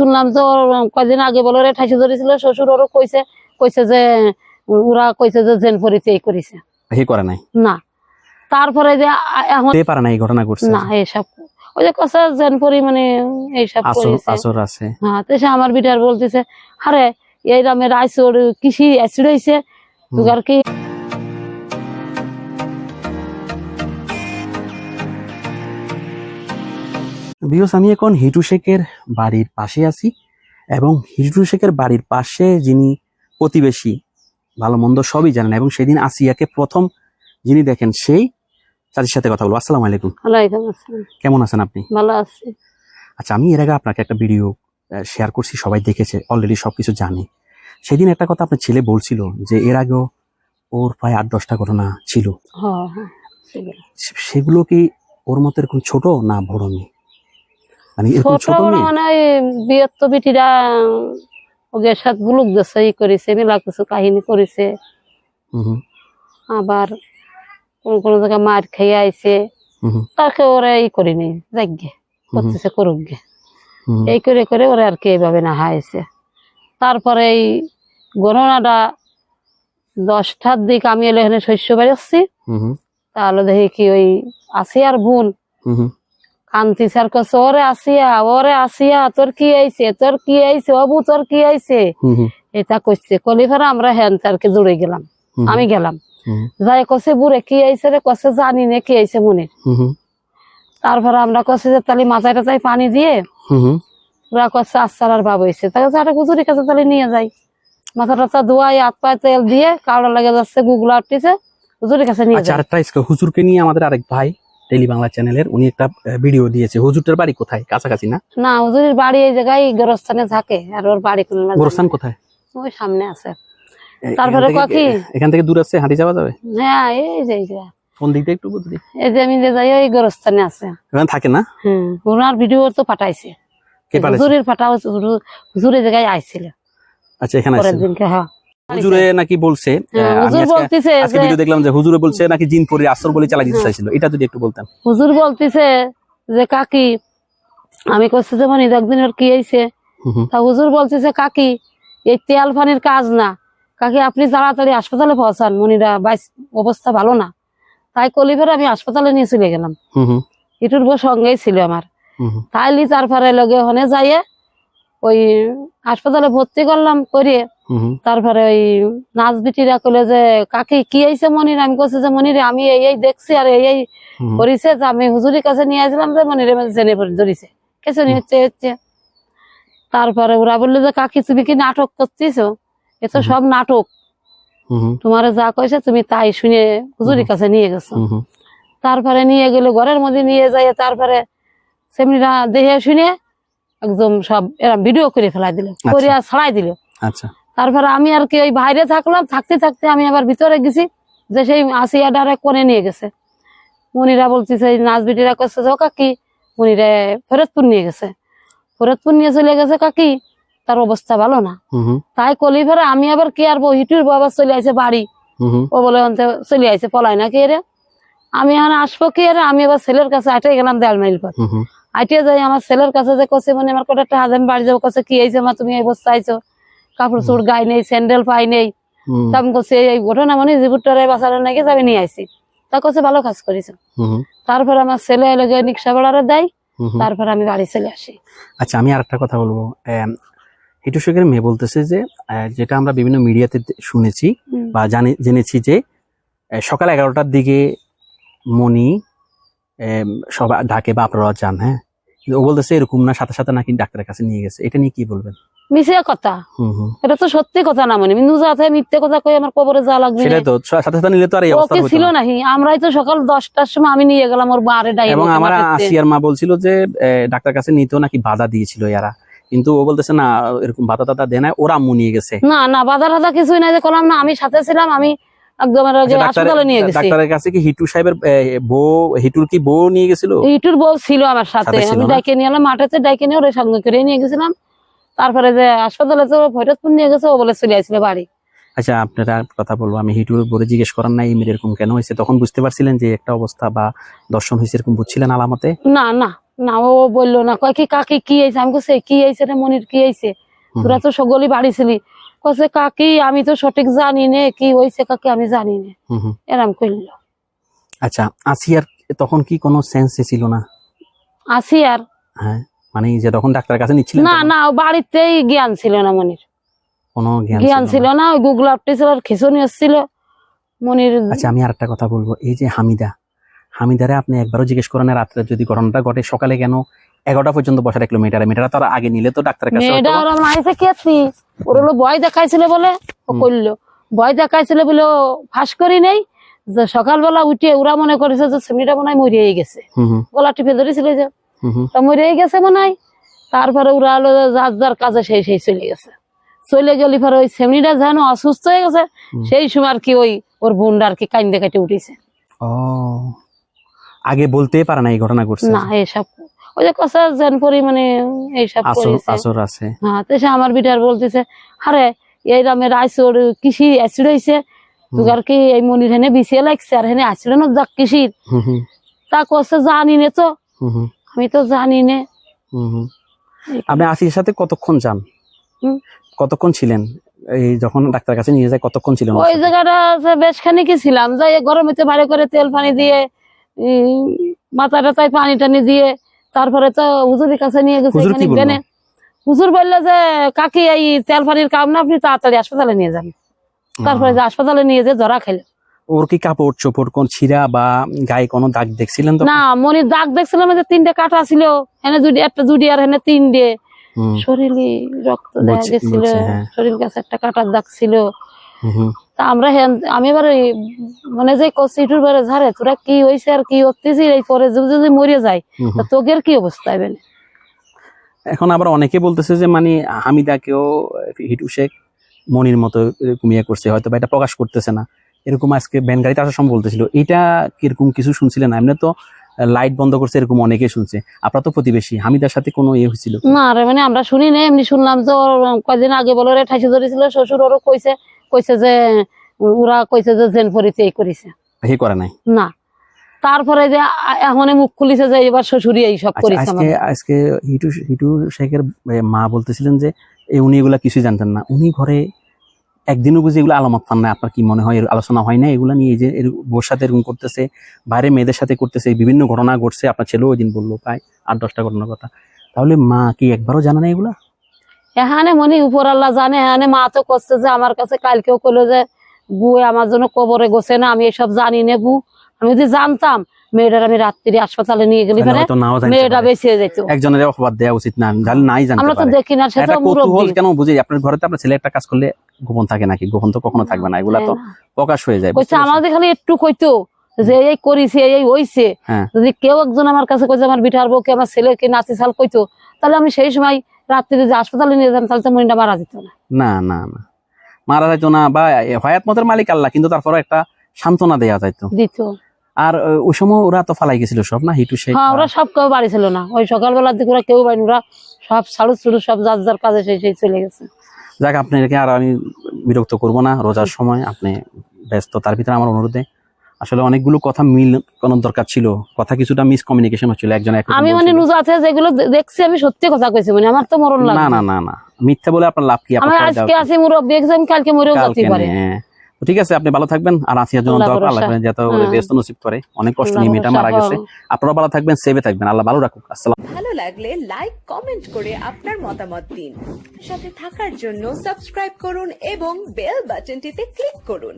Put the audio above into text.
শুনলাম যে ওর কয়দিন আগে বলে ওরে ঠাইছে ধরেছিল শ্বশুর ওরও কইছে কইছে যে ওরা কইছে যে জেন পরিতে এই করেছে। হে করে নাই? না। তারপরে যে এখন হতে পারে না এই ঘটনা ঘটছে? না এইসব ওই যে কথা জেন পরি মানে এইসব করেছে। আসর আছে। হ্যাঁ তো সে আমার বিটার বলতেছে আরে এই রামের আইসোর কৃষি অ্যাসিড হয়েছে তুগার কি বিকজ আমি এখন হিটু শেখের বাড়ির পাশে আছি এবং হিটু শেখের বাড়ির পাশে যিনি প্রতিবেশী ভালো মন্দ সবই জানেন এবং সেদিন আসিয়াকে প্রথম যিনি দেখেন সেই তাদের সাথে কথা বলব। আসসালামু আলাইকুম। কেমন আছেন আপনি? ভালো আছি। আচ্ছা আমি এর আগে আপনাকে একটা ভিডিও শেয়ার করছি সবাই দেখেছে অলরেডি সবকিছু জানে। সেদিন একটা কথা আপনার ছেলে বলছিল যে এর আগেও ওর প্রায় আট দশটা ঘটনা ছিল। হ্যাঁ হ্যাঁ সেগুলো কি ওর মতো এরকম ছোট না বড় মেয়ে? মানে এরকম ছোট বড় মেয়ে? মানে ওই বিয়ত্ত বিটিরা ওদের সাথে গুলুক দেশে ই করেছে মেলা কিছু কাহিনী করেছে। আবার কোন কোন জায়গায় মার খেয়ে আইছে। তাকে ওরা ই করিনি যাগ্যে করতেছে করুক গে এই করে করে ওরা আর কি এইভাবে না হাইছে তারপরে এই গণনাটা দশটার দিক আমি এলে এখানে শস্য হুম হুম, তাহলে দেখি কি ওই আসিয়ার বোন হুম হুম, কান্তি স্যার কছে ওরে আসিয়া ওরে আসিয়া তোর কি আইছে তোর কি আইছে অবু তোর কি আইছে? এটা কইছে কলি কলিফারা আমরা হ্যান তারকে জুড়ে গেলাম আমি গেলাম। যাই কছে বুড়ে কি আইছে রে? কছে জানি না কি আইছে মনে। তারপরে আমরা কছে যে তাহলে মাথায় টাথায় পানি দিয়ে ওরা কচ্ছে আচ্ছার আর বাবা হয়েছে তাকে একটা হুজুরের কাছে তাহলে নিয়ে যাই। মাথা টাথা ধোয়াই হাত পায়ে তেল দিয়ে কাউড়া লেগে যাচ্ছে গুগলা উঠতেছে হুজুরের কাছে নিয়ে আচ্ছা যাই। হুজুরকে নিয়ে আমাদের আরেক ভাই। টেলি বাংলা চ্যানেলের উনি একটা ভিডিও দিয়েছে। হুজুরটার বাড়ি কোথায়? কাছাকাছি না? না হুজুরের বাড়ি এই জায়গায় গোরস্থানে থাকে আর ওর বাড়ি কোন গোরস্থান কোথায়? ওই সামনে আছে। তারপরে কি? এখান থেকে দূর আছে হাঁটি যাওয়া যাবে? হ্যাঁ এই যে কোন দিক একটু বুঝলি এই যে আমি যে যাই ওই গোরস্থানে আছে। এখানে থাকে না? হম ওনার ভিডিও তো পাঠাইছে। কে পাঠাইছে? হুজুরের পাঠাও হুজুরের জায়গায় আইছিল। আচ্ছা এখানে পরের দিনকে হ্যাঁ। হুজুরে নাকি বলছে হ্যাঁ, হুজুর বলতেছে আজকে ভিডিও দেখলাম যে হুজুরে বলছে নাকি আসর বলে চালা দিতে। চাইছিল। এটা যদি একটু বলতেন। হুজুর বলতেছে যে কাকি আমি করছি যে মানে একদিন ওর কি হুম, তা হুজুর বলতেছে কাকি এই তেল পানির কাজ না। কাকি আপনি তাড়াতাড়ি হাসপাতালে পৌঁছান। মনিরা বাইস অবস্থা ভালো না। তাই কলিফের আমি হাসপাতালে নিয়ে চলে গেলাম। ইটুর বউ সঙ্গেই ছিল আমার। তাইলি তারপরে লগে ওখানে যাইয়ে ওই হাসপাতালে ভর্তি করলাম হুম, তারপরে ওই নাচ বিটিরা কলে যে কাকি কি হয়েছে মনির? আমি কইছি যে মনির আমি এই এই দেখছি আর এই এই করিছে যে আমি হুজুরের কাছে নিয়ে আসলাম যে মনির জেনে পড়ে ধরিছে। কিছু হচ্ছে হচ্ছে। তারপরে ওরা বলল যে কাকি তুমি কি নাটক করতেছো? এ তো সব নাটক। তোমার যা কইছে তুমি তাই শুনে হুজুরের কাছে নিয়ে গেছো। তারপরে নিয়ে গেলে ঘরের মধ্যে নিয়ে যাই তারপরে সেমনিরা দেখে শুনে একদম সব এরা ভিডিও করে ফেলাই দিল করে আর ছাড়াই দিল। আচ্ছা। তারপরে আমি আর কি ওই বাইরে থাকলাম থাকতে থাকতে আমি আবার ভিতরে গেছি যে সেই আসিয়া ডারে কোণে নিয়ে গেছে। মনিরা বলতেছে এই নাচ বিটিরা করছে যে কাকি। মনিরে ফেরতপুর নিয়ে গেছে। ফেরতপুর নিয়ে চলে গেছে কাকি তার অবস্থা ভালো না। তাই কলি ফেরে আমি আবার কি আর হিটুর বাবা চলে আসে বাড়ি। ও বলে অন্তে চলে আইছে পলাই না কে রে? আমি এখন আসব কি রে? আমি আবার ছেলের কাছে আটে গেলাম দেড় মাইল পর। আইটে যাই আমার ছেলের কাছে যে কছে মানে আমার কটা টাকা আমি বাড়ি যাব। কাছে কি হয়েছে মা তুমি এই অবস্থা আইছো? কাপড় চোপড় গায়ে নেই স্যান্ডেল পাই নেই। তা আমি এই ঘটনা মানে জীবনটারে বাঁচানো নাকি যাবে নিয়ে আইছি তা কছে ভালো কাজ করেছ তারপর আমার ছেলে এলে গিয়ে রিক্সা ভাড়ারে দেয়। তারপর আমি বাড়ি চলে আসি আচ্ছা আমি আর একটা কথা বলব। হিটু শেখের মেয়ে বলতেছে যে যেটা আমরা বিভিন্ন মিডিয়াতে শুনেছি বা জানি জেনেছি যে সকাল এগারোটার দিকে মনি আম, সব ঢাকে বা আপনারা যান হ্যাঁ? ও বলতেছে এরকম না সাথে সাথে নাকি ডাক্তারের কাছে নিয়ে গেছে। এটা নিয়ে কি বলবেন? মিশে কথা। এটা তো সত্যি কথা না মানে। আছে মিথ্যে কথা কই আমার কবরে যা লাগবে সেটাই তো সাথে সাথে নিলে তো আর এই অবস্থা হতো ছিল না। আমরাই তো সকাল দশটার সময় আমি নিয়ে গেলাম ওর বারে ডাই এবং আমার আসিয়ার মা বলছিল যে ডাক্তার কাছে নিতেও নাকি বাধা দিয়েছিল এরা। কিন্তু ও বলতেছে না এরকম বাধা টাধা দেয় না ওরা আম্মু নিয়ে গেছে। না না বাধা টাধা কিছুই নাই যে করলাম না। আমি সাথে ছিলাম আমি একদম আচ্ছা, হাসপাতালে নিয়ে গেছি। ডাক্তারের কাছে কি হিটু সাহেবের বউ হিটুর কি বউ নিয়ে গেছিল? ইটুর বউ ছিল আমার সাথে। আমি না? ডাইকে নিয়ে এলাম মাঠেতে ডাইকে নিয়ে ওর সঙ্গে করে নিয়ে গেছিলাম। তারপরে যে হাসপাতালে তো ভৈরতপুর নিয়ে গেছে ও বলে চলে আসছিল বাড়ি। আচ্ছা আপনারা কথা বলব আমি হিটুর বলে জিজ্ঞেস করার নাই মেয়ের এরকম কেন হয়েছে? তখন বুঝতে পারছিলেন যে একটা অবস্থা বা দর্শন হয়েছে এরকম বুঝছিলেন আলামতে? না না না ও বলল না কয় কি কাকি কি হয়েছে? আমি কইছে কি হয়েছে রে মনির কি হয়েছে। তোরা তো সকলই বাড়ি ছিলি। কছে কাকি আমি তো সঠিক জানি নে কি হয়েছে কাকি আমি জানি নে। এরম করল আচ্ছা আসিয়ার তখন কি কোনো সেন্স ছিল না? আসি আর হ্যাঁ। মানে যে তখন ডাক্তারের কাছে নিচ্ছিলেন না না বাড়িতেই জ্ঞান ছিল না মনির। কোনো জ্ঞান ছিল না। ওই ছিল খিচুনি এসছিল। মনির আচ্ছা আমি আরেকটা কথা বলব। এই যে হামিদা হামিদারে আপনি একবারও জিজ্ঞেস করেন রাত্রে যদি ঘটনাটা ঘটে সকালে কেন? এগারোটা পর্যন্ত বসা রাখল মেয়েটারে মেয়েটারা তার আগে নিলে তো ডাক্তারের কাছে মেয়েটা ওরা মাইছে ওর হলো ভয় দেখাইছিল বলে ও। করল ভয় দেখাইছিল বলে ফাঁস করি নেই যে সকালবেলা উঠে ওরা মনে করেছে যে সেমিটা মনে হয় মরিয়েই গেছে। গলা টিপে ধরেছিল যে তা গেছে মনে হয়। তারপরে ওরা হলো যার যার কাজে সেই সেই চলে গেছে। চলে গেলি পরে ওই সেমনিটা যেন অসুস্থ হয়ে গেছে সেই সময় আর কি ওই ওর বোনটা আর কি কাইন্দে কাটে উঠেছে। ও। আগে বলতেই পারে না এই ঘটনা ঘটছে। না এইসব ওই যে কথা জেন পরি মানে এইসব আসর আছে। হ্যাঁ তো সে আমার বিটার বলতেছে আরে এই রামের আইসোর কৃষি অ্যাসিড হয়েছে। তুগার কি এই মনির হেনে বিছিয়ে লাগছে আর হেনে আসছিল না যাক কৃষির। হুম হুম। তা কষ্ট জানি নে তো। আমি তো জানি নে। আপনি আসির সাথে কতক্ষণ যান? হুম। কতক্ষণ ছিলেন? এই যখন ডাক্তার কাছে নিয়ে যায় কতক্ষণ ছিলেন ওই জায়গাটা বেশ খানিকই ছিলাম। যাই গরমেতে বাইরে করে তেল পানি দিয়ে মাথাটা তাই পানি টানি দিয়ে তারপরে তো হুজুরের কাছে নিয়ে গেছে এখানে বলল? হুজুর বলল যে কাকি এই তেল পানির কাম না আপনি তাড়াতাড়ি হাসপাতালে নিয়ে যান। তারপরে যে হাসপাতালে নিয়ে যে ধরা খাইলো ওর কি কাপড় চোপড় কোন ছিঁড়া বা গায়ে কোনো দাগ দেখছিলেন তো না মনির দাগ দেখছিলাম যে তিনটে কাটা ছিল এনে জুডি একটা জুডি আর এনে তিনটে। শরীরে রক্ত দেখা গেছিল। হ্যাঁ। শরীর কাছে একটা কাটার দাগ ছিল। তা আমরা হেন- আমি এবার মানে যে কচিটুর বারে ঝাড়ে তোরা কি হয়েছে আর কি হতেছি এই পরে যদি মরে যায় তা হুম। কি অবস্থা হবে এখন আবার অনেকে বলতেছে যে মানে হামিদাকেও হিটু শেখ মনির মতো ইয়ে করছে হয়তো বা এটা প্রকাশ করতেছে না। এরকম আজকে ভ্যান গাড়িতে আসার সময় বলতেছিল এটা কীরকম কিছু শুনছিলেন এমনি তো লাইট বন্ধ করছে এরকম অনেকে শুনছে। আপনার তো প্রতিবেশী হামিদার সাথে কোনো ইয়ে হয়েছিল? না রে মানে আমরা শুনি না এমনি শুনলাম ওর কয়দিন আগে বলে রে ঠাইছে ধরেছিল শ্বশুর ওরও কইছে কইছে যে ওরা কইছে যে জেন ফরিতে এই করেছে। হে করে নাই? না। তারপরে যে এখন মুখ খুলিছে যে এবার শ্বশুরই এই সব আচ্ছা, করেছে আজকে। আজকে হিটু হিটু শেখের মা বলতেছিলেন যে উনি এগুলা কিছুই জানতেন না। উনি ঘরে একদিনও বুঝি এগুলো আলামত পান না আপনার কি মনে হয়? আলোচনা হয় না? এগুলা নিয়ে যে বোর সাথে এরকম করতেছে বাইরে মেয়েদের সাথে করতেছে বিভিন্ন ঘটনা ঘটছে আপনার ছেলেও ওই দিন বলল প্রায় আট দশটা ঘটনার কথা। তাহলে মা কি একবারও জানে না এগুলা? এখানে মনি উপর আল্লাহ জানে এখানে মা তো করছে যে আমার কাছে কালকেও কইলো যে আমার জন্য কবরে গোছে না আমি এসব জানি না বু আমি যদি জানতাম মেয়েটার আমি রাত্রি হাসপাতালে নিয়ে গেলি মেয়েটা বেঁচে যেত। একজনের অপবাদ দেওয়া উচিত না নাই জানতে আমরা তো দেখি না সে তো একটা কৌতূহল মুরব্বী। কেন বুঝি? আপনার ঘরে তো আপনার ছেলে একটা কাজ করলে গোপন থাকে নাকি? গোপন তো কখনো থাকবে না এগুলা তো প্রকাশ হয়ে যায়? আমাদের খালি একটু কইতো যে এই করিছে এই হইছে। হ্যাঁ। যদি কেউ একজন আমার কাছে কইছে আমার বিটার বউকে আমার ছেলেকে নাচি সাল কইতো তাহলে আমি সেই সময় রাত্রিতে যে হাসপাতালে নিয়ে যেতাম তাহলে তো মনিটা মারা যেত না। না না না। মারা যাইতো না বা হয়াত মতের মালিক আল্লাহ কিন্তু তারপরে একটা সান্ত্বনা দেয়া যাইতো। দিত। আর ওই সময় ওরা তো ফালাই গেছিল সব না? হিটু শেখ হ্যাঁ ওরা সব কেউ বাড়ি ছিল না। ওই সকালবেলার দিকে ওরা কেউ বাড়ি ওরা সব সাড়ু সুড়ু সব যার যার কাজে সেই সেই চলে গেছে। যাক আপনাকে আর আমি বিরক্ত করব না রোজার সময় আপনি ব্যস্ত তার ভিতরে আমার অনুরোধে। আসলে অনেকগুলো কথা মিল কোন দরকার ছিল কথা কিছুটা মিস কমিউনিকেশন হচ্ছিল একজন এক আমি মানে নুজ আছে যেগুলো দেখছি আমি সত্যি কথা কইছি মানে আমার তো মরণ লাগে না না না না মিথ্যা বলে আপনার লাভ কি? আপনি আজকে আছি মুরব্বি এক্সাম কালকে মরেও যেতে পারে। হ্যাঁ। ঠিক আছে আপনি ভালো থাকবেন আর আসিয়ার জন্য আল্লাহ দোয়া করা যাতে। ব্যস্ত নসিব করে অনেক কষ্ট নিয়ে মেয়েটা মারা গেছে। আপনারা ভালো থাকবেন সেভে থাকবেন আল্লাহ ভালো রাখুক। আসসালাম। ভালো লাগলে লাইক কমেন্ট করে আপনার মতামত দিন। সাথে থাকার জন্য সাবস্ক্রাইব করুন এবং বেল বাটনটিতে ক্লিক করুন।